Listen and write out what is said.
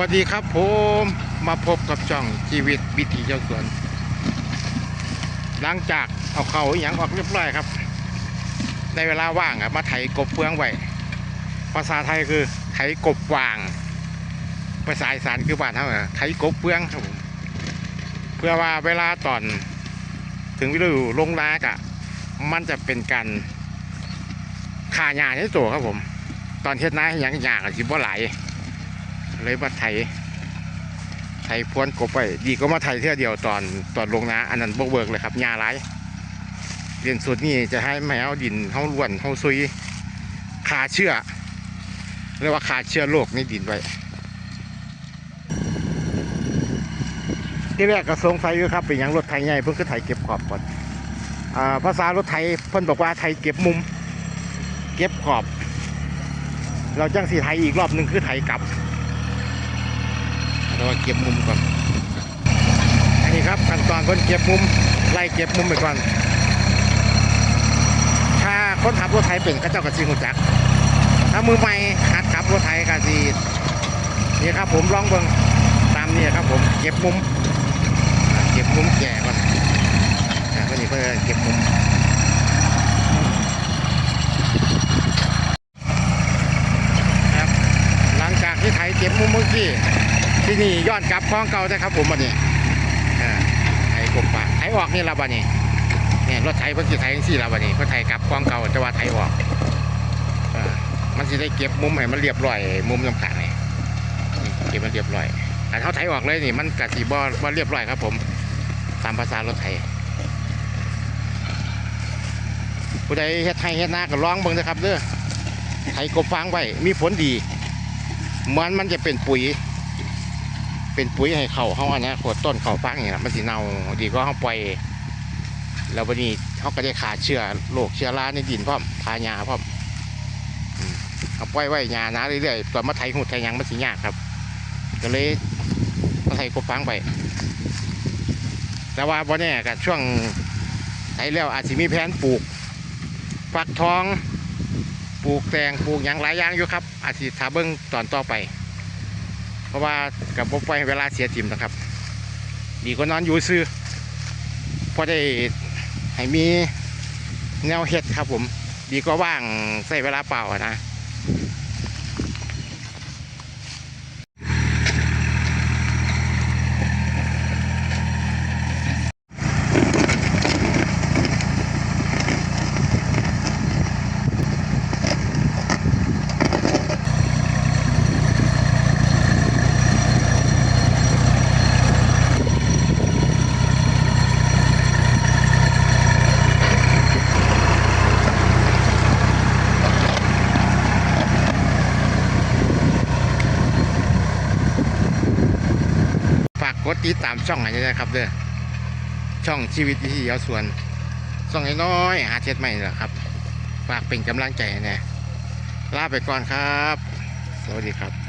วัสดีครับผมมาพบกับช่องชีวิตวิถีเจ้าสวน หลังจากเอาเขาอหย่างออกเรียบร้อยครับ ในเวลาว่างอะมาไถกบเฟืองไว้ภาษาไทยคือไถกบวาง ภาษาอีสานคือบ้านเท่าอะไถกบเฟืองครับผมเพื่อว่าเวลาตอน ถึงฤดูลงนากะมันจะเป็นการขาหญ้าในตัวครับผม ตอนเฮ็ดนาให้หยังหญ้าก็สิบ่ไหลาย เลยมาไถไถพวนกบไปดีก็มาไถเท่าเดียวตอนตอนลงนาอันนั้นบกเบิกเลยครับหญ้าไรเรียนสุดนี่จะให้แมวดินเฮาล้วนเฮาซุยขาเชื่อเรียกว่าขาเชื่อโรคในดินไว้ที่แรกก็สงสัยอยู่ครับเป็นยังรถไถใหญ่เพิ่งคือไถเก็บขอบก่อนอภาษารถไถเพิ่นบอกว่าไถเก็บมุม เก็บขอบ เราจังสีไทยอีกรอบหนึ่งคือไทยกลับ เราเก็บมุมก่อนอันนี้ครับขั้นตอนคนเก็บมุมไล่เก็บมุมไปก่อน ถ้าคนขับรถไทยเป็นก็เจ้ากระซิงจัก ถ้ามือใหม่หัดขับรถไทยกระซีนี่ครับผมลองเบิงตามนี่ครับผมเก็บมุมเก็บมุมแก่ก่อนอ่าคนนี้เพื่อเก็บมุมครับหลังจากที่ไถเก็บมุมเมื่อกี้ นี่ย้อนกลับคลองเก่าได้ครับผมวันนี้ไถกบปะไถออกนี่ละบันนี้เนี่ยรถไถเพิ่นสิไถจังซี่ละบันนี้เพิ่นไถกลับคลองเก่าแต่ว่าไถออกมันสิได้เก็บมุมให้มันเรียบร้อยมุมต่างนี่เก็บมันเรียบร้อยแต่เขาไถออกเลยนี่มันกะสิบ่บ่เรียบร้อยครับ ผมตามภาษารถไถผู้ใดเฮ็ดให้เฮ็ดนาก็ลองเบิ่งนะครับเด้อไถกบฟางไว้มีผลดีเหมือนมันจะเป็นปุ๋ย เป็นปุ๋ยให้เขาเขาอันนี้ขวดต้นเขาฟางอย่างนี้มันสิเน่าดีก็เขาปล่อยแล้ววันนี้เขาก็ได้ขาเชื้อโรคเชื้อราในดินพร้อมทายาพร้อมเอาปล่อยไว้ยานะเรื่อยๆตอนมาไถหุดไถหยังมันสิยากครับ ก็เลยมาไถกบฟางไป แต่ว่าบ่แน่กับช่วงไถแล้วอาจจะมีแผนปลูกฟักทอง ปลูกแตงปลูกหยังหลายอย่างอยู่ครับ อาจจะถาเบิ้งตอนต่อไป ราะว่ากับบ่ปล่อยเวลาเสียจิมนะครับ ดีกว่านอนอยู่ซื้อพอได้ให้มีแนวเห็ดครับผม ดีกว่าว่างใส่เวลาเปล่านะากกดติดตามช่องอันนี้นะครับเด้อช่องชีวิตวิถีเอาสวนส่องน้อยหาเช็ดใหม่เหรอครับฝากเป็นกำลังใจนะลาไปก่อนครับ สวัสดีครับ